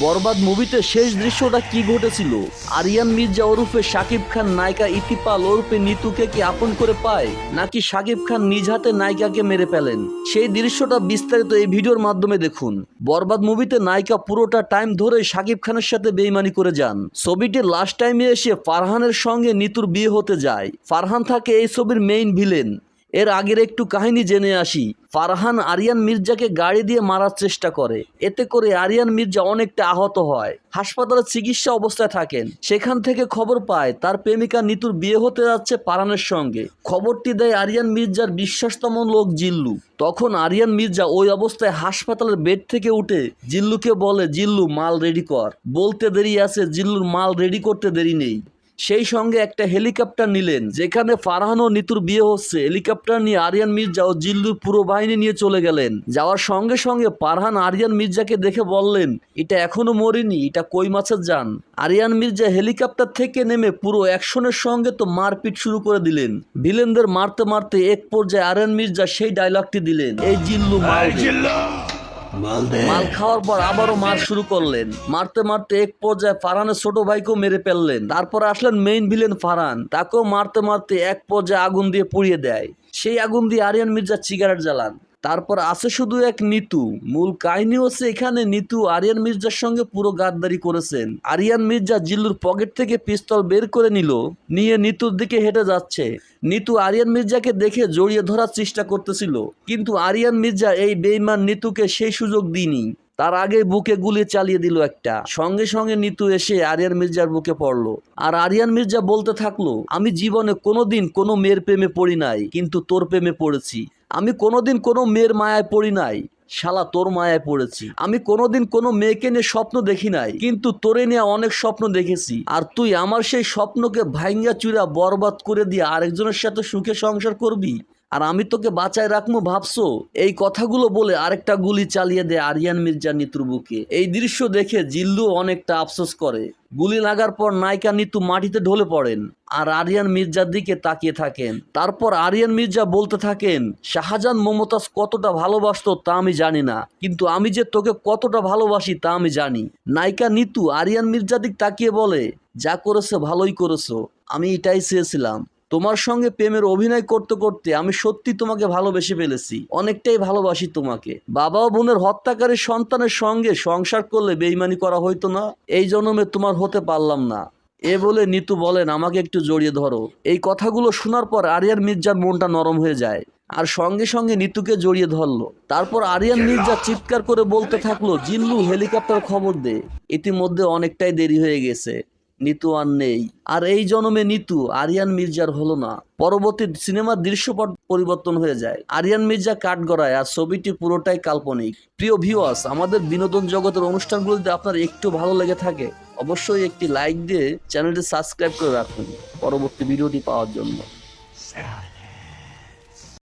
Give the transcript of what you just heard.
বরবাদ মুভিতে শেষ দৃশ্যটা কি ঘটেছিল? আরিয়ান মির্জা ওরফে শাকিব খান নায়িকা ইতিপাল ওরফে নিতুকে কি আপন করে পায়? নাকি শাকিব খান নিজ হাতে নায়িকাকে মেরে ফেলেন? সেই দৃশ্যটা বিস্তারিত এই ভিডিওর মাধ্যমে দেখুন। বরবাদ মুভিতে নায়িকা পুরোটা টাইম ধরে শাকিব খানের সাথে বেইমানি করে যান। ছবিটি লাস্ট টাইমে এসে ফারহানের সঙ্গে নিতুর বিয়ে হতে যায়। ফারহান থাকে এই ছবির মেইন ভিলেন। এর আগের একটু কাহিনী জেনে আসি। ফারহান আরিয়ান মির্জাকে গাড়ি দিয়ে মারার চেষ্টা করে। এতে করে আরিয়ান মির্জা অনেকটা আহত হয়। হাসপাতালে চিকিৎসা অবস্থায় থাকেন। সেখান থেকে খবর পায়, তার প্রেমিকা নিতুর বিয়ে হতে যাচ্ছে পারানের সঙ্গে। খবরটি দেয় আরিয়ান মির্জার বিশ্বাসতম লোক জিল্লু। তখন আরিয়ান মির্জা ওই অবস্থায় হাসপাতালের বেড থেকে উঠে জিল্লুকে বলে, জিল্লু, মাল রেডি কর। বলতে দেরি আছে, জিল্লুর মাল রেডি করতে দেরি নেই। সেই সঙ্গে একটা হেলিকপ্টার নিলেন, যেখানে ফারহান ও নিতুর বিয়ে হচ্ছে। হেলিকপ্টার নিয়ে আরিয়ান মির্জা ও জিল্লুর পুরো বাহিনী নিয়ে চলে গেলেন। যাওয়ার সঙ্গে সঙ্গে ফারহান আরিয়ান মির্জাকে দেখে বললেন, এটা এখনও মরিনি, এটা কই মাছের যান আরিয়ান মির্জা হেলিকপ্টার থেকে নেমে পুরো অ্যাকশনের সঙ্গে তো মারপিট শুরু করে দিলেন। ভিলেনদের মারতে মারতে এক পর্যায়ে আরিয়ান মির্জা সেই ডায়লগটি দিলেন, এই জিল্লু দে। মাল খাওয়ার পর আবারও মার শুরু করলেন। মারতে মারতে এক পর্যায়ে ফারহানের ছোট ভাইকেও মেরে ফেললেন। তারপর আসলেন মেইন ভিলেন ফারহান তাকেও মারতে মারতে এক পর্যায়ে আগুন দিয়ে পুড়িয়ে দেয়। সেই আগুন দিয়ে আরিয়ান মির্জা সিগারেট জ্বালান। তারপর আছে শুধু এক নিতু। মূল কাহিনী হচ্ছে এখানে নিতু আরিয়ান মির্জার সঙ্গে পুরো গাদ্দারি করেছেন। আরিয়ান মির্জা জিল্লুর পকেট থেকে পিস্তল বের করে নিল, নিয়ে নিতুর দিকে হেঁটে যাচ্ছে। নিতু আরিয়ান মির্জাকে দেখে জড়িয়ে ধরার চেষ্টা করতেছিল, কিন্তু আরিয়ান মির্জা এই বেইমান নিতুকে সেই সুযোগ দিইনি। তার আগে বুকে গুলি চালিয়ে দিল একটা। সঙ্গে সঙ্গে নিতু এসে আরিয়ান মির্জার বুকে পড়ল। আর আরিয়ান মির্জা বলতে থাকল, আমি জীবনে কোনোদিন কোনো মেয়ের প্রেমে পড়ি নাই, কিন্তু তোর প্রেমে পড়েছি। আমি কোনোদিন কোনো মেয়ের মায়ায় পড়ি নাই। শালা, তোর মায়ায় পড়েছি। আমি কোনোদিন কোনো মেয়েকে নিয়ে স্বপ্ন দেখি নাই। কিন্তু তোরে নিয়ে অনেক স্বপ্ন দেখেছি। আর তুই আমার সেই স্বপ্নকে ভাঙ্গা চুরা বরবাদ করে দিয়ে আরেকজনের সাথে সুখে সংসার করবি? আর আমি তোকে বাঁচায় রাখব, ভাবছ? এই কথাগুলো বলে আরেকটা গুলি চালিয়ে দেয় আরিয়ান মির্জা নিতুর বুকে। এই দৃশ্য দেখে জিল্লু অনেকটা আফসোস করে। গুলি লাগার পর নায়িকা নিতু মাটিতে ঢলে পড়েন আর আরিয়ান মির্জার দিকে তাকিয়ে থাকেন। তারপর আরিয়ান মির্জা বলতে থাকেন, শাহজাহান মমতাজ কতটা ভালোবাসত তা আমি জানি না, কিন্তু আমি যে তোকে কতটা ভালোবাসি তা আমি জানি। নায়িকা নিতু আরিয়ান মির্জার দিক তাকিয়ে বলে, যা করেছ ভালোই করেছ, আমি এটাই চেয়েছিলাম। তোমার সঙ্গে প্রেমের অভিনয় করতে করতে আমি সত্যি তোমাকে ভালোবেসে ফেলেছি। অনেকটাই ভালোবাসি তোমাকে। বাবা ও বোনের হত্যাকারী সন্তানের সঙ্গে সংসার করলে বেইমানি করা হইতো না। এই জন্মে তোমার হতে পারলাম না। এ বলে নিতু বলেন, আমাকে একটু জড়িয়ে ধরো। এই কথাগুলো শোনার পর আরিয়ান মির্জার মনটা নরম হয়ে যায়। আর সঙ্গে সঙ্গে নিতুকে জড়িয়ে ধরলো। তারপর আরিয়ান মির্জা চিৎকার করে বলতে থাকল, জিল্লু, হেলিকপ্টার খবর দে। ইতিমধ্যে অনেকটাই দেরি হয়ে গেছে। নিতু আর নেই। আর এই জন্মে নিতু, আরিয়ান মির্জার হলো না। পরবর্তী সিনেমার দৃশ্যপট পরিবর্তন হয়ে যায়। আরিয়ান মির্জা কাঠ গড়ায়, আর ছবিটি পুরোটাই কাল্পনিক। প্রিয় ভিউয়ার্স আমাদের বিনোদন জগতের অনুষ্ঠানগুলো যদি আপনার একটু ভালো লেগে থাকে, অবশ্যই একটি লাইক দিয়ে চ্যানেলটি সাবস্ক্রাইব করে রাখুন। পরবর্তী ভিডিওটি পাওয়ার জন্য।